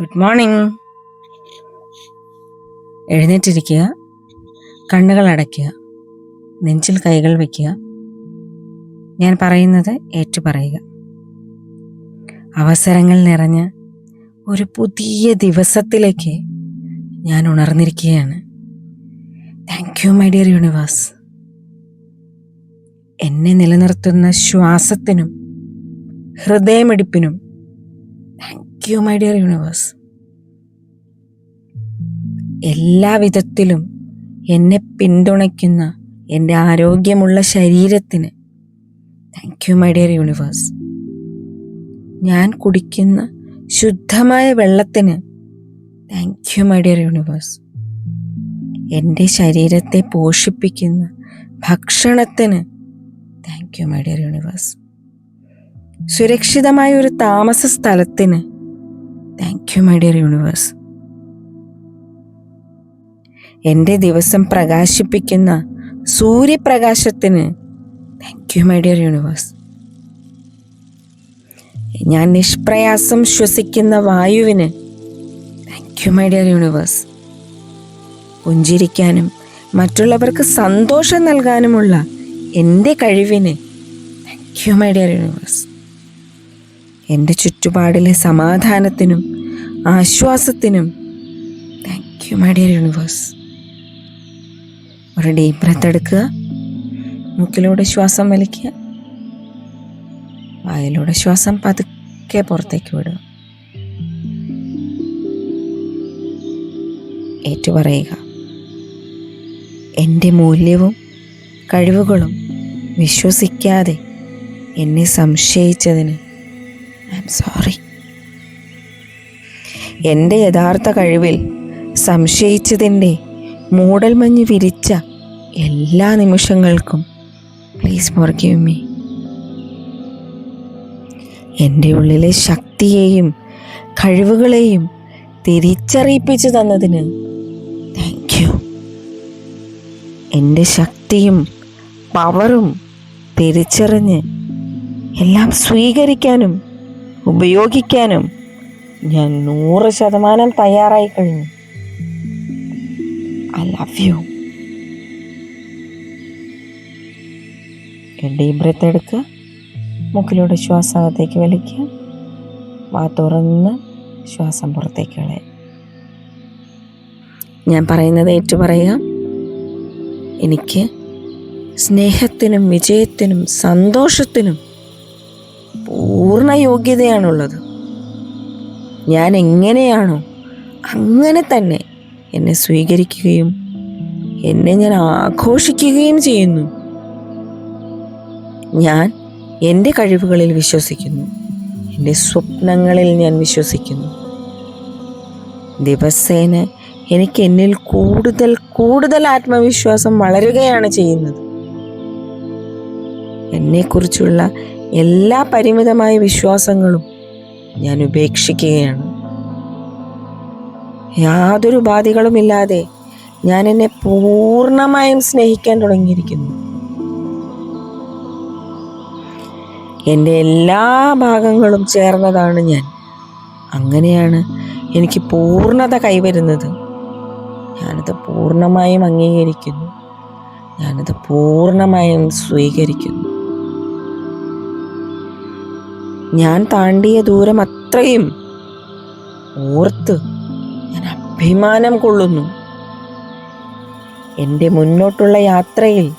Good morning എഴുന്നേറ്റിരിക്കുക. കണ്ണുകൾ അടയ്ക്കുക. നെഞ്ചിൽ കൈകൾ വയ്ക്കുക. ഞാൻ പറയുന്നത് ഏറ്റുപറയുക. അവസരങ്ങൾ നിറഞ്ഞ ഒരു പുതിയ ദിവസത്തിലേക്ക് ഞാൻ ഉണർന്നിരിക്കുകയാണ്. Thank you my dear universe എന്നെ നിലനിർത്തുന്ന ശ്വാസത്തിനും ഹൃദയമിടിപ്പിനും thank you my dear universe എല്ലാ വിധത്തിലും എന്നെ പിന്തുണയ്ക്കുന്ന എന്റെ ആരോഗ്യമുള്ള ശരീരത്തിന് thank you my dear universe ഞാൻ കുടിക്കുന്ന ശുദ്ധമായ വെള്ളത്തിന് thank you my dear universe എന്റെ ശരീരത്തെ പോഷിപ്പിക്കുന്ന ഭക്ഷണത്തിന് thank you my dear universe സുരക്ഷിതമായ ഒരു താമസ സ്ഥലത്തിന് thank you my dear universe എന്റെ ദിവസം പ്രകാശിപ്പിക്കുന്ന സൂര്യപ്രകാശത്തിന് thank you my dear universe ഞാൻ നിഷ്പ്രയാസം ശ്വസിക്കുന്ന വായുവിന് thank you my dear universe പുഞ്ചിരിക്കാനും മറ്റുള്ളവർക്ക് സന്തോഷം നൽകാനുമുള്ള എന്റെ കഴിവിന് thank you my dear universe എന്റെ ചുറ്റുപാടിലെ സമാധാനത്തിനും ആശ്വാസത്തിനും. Thank you my dear universe ഒരു ഡീപ്പ് ബ്രത്ത് എടുക്കുക. മൂക്കിലൂടെ ശ്വാസം വലിക്കുക. വായിലൂടെ ശ്വാസം പതുക്കെ പുറത്തേക്ക് വിടുക. ഏറ്റുപറയുക. എന്റെ മൂല്യവും കഴിവുകളും വിശ്വസിക്കാതെ എന്നെ സംശയിച്ചതിന് ഐ എം സോറി എന്റെ യഥാർത്ഥ കഴിവിൽ സംശയിച്ചതിന്റെ മൂടൽമഞ്ഞ് വിരിച്ച എല്ലാ നിമിഷങ്ങൾക്കും പ്ലീസ് ഫോർഗീവ് മീ എന്റെ ഉള്ളിലെ ശക്തിയെയും കഴിവുകളെയും തിരിച്ചറിയിപ്പിച്ചു തന്നതിന് താങ്ക് യു എന്റെ ശക്തിയും പവറും തിരിച്ചറിഞ്ഞ് എല്ലാം സ്വീകരിക്കാനും ഉപയോഗിക്കാനും ഞാൻ നൂറ് ശതമാനം തയ്യാറായി കഴിഞ്ഞു. I love you deep breath എടുക്കുക. മൂക്കിലൂടെ ശ്വാസം അകത്തേക്ക് വലിക്കുക. വാ തുറന്ന് ശ്വാസം പുറത്തേക്ക് കളയുക. ഞാൻ പറയുന്നത് ഏറ്റു പറയുക. എനിക്ക് സ്നേഹത്തിനും വിജയത്തിനും സന്തോഷത്തിനും പൂർണ യോഗ്യതയാണുള്ളത്. ഞാൻ എങ്ങനെയാണോ അങ്ങനെ തന്നെ എന്നെ സ്വീകരിക്കുകയും എന്നെ ഞാൻ ആഘോഷിക്കുകയും ചെയ്യുന്നു. ഞാൻ എന്റെ കഴിവുകളിൽ വിശ്വസിക്കുന്നു. എന്റെ സ്വപ്നങ്ങളിൽ ഞാൻ വിശ്വസിക്കുന്നു. ദിവസേന എനിക്ക് എന്നിൽ കൂടുതൽ കൂടുതൽ ആത്മവിശ്വാസം വളരുകയാണ് ചെയ്യുന്നത്. എന്നെക്കുറിച്ചുള്ള എല്ലാ പരിമിതമായ വിശ്വാസങ്ങളും ഞാൻ ഉപേക്ഷിക്കുകയാണ് യാതൊരു ഉപാധികളുമില്ലാതെ ഞാൻ എന്നെ പൂർണമായും സ്നേഹിക്കാൻ തുടങ്ങിയിരിക്കുന്നു. എന്റെ എല്ലാ ഭാഗങ്ങളും ചേർന്നതാണ് ഞാൻ. അങ്ങനെയാണ് എനിക്ക് പൂർണത കൈവരുന്നത്. ഞാനത് പൂർണമായും അംഗീകരിക്കുന്നു. ഞാനത് പൂർണമായും സ്വീകരിക്കുന്നു. ഞാൻ താണ്ടിയ ദൂരം അത്രയും. ഓർത്ത് ഞാൻ അഭിമാനം കൊള്ളുന്നു. എന്റെ മുന്നോട്ടുള്ള യാത്രയിൽ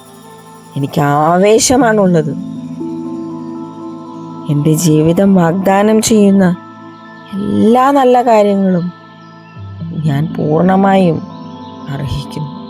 എനിക്ക് ആവേശമാണുള്ളത്. എന്റെ ജീവിതം വാഗ്ദാനം ചെയ്യുന്ന എല്ലാ നല്ല കാര്യങ്ങളും ഞാൻ പൂർണമായും അർഹിക്കുന്നു.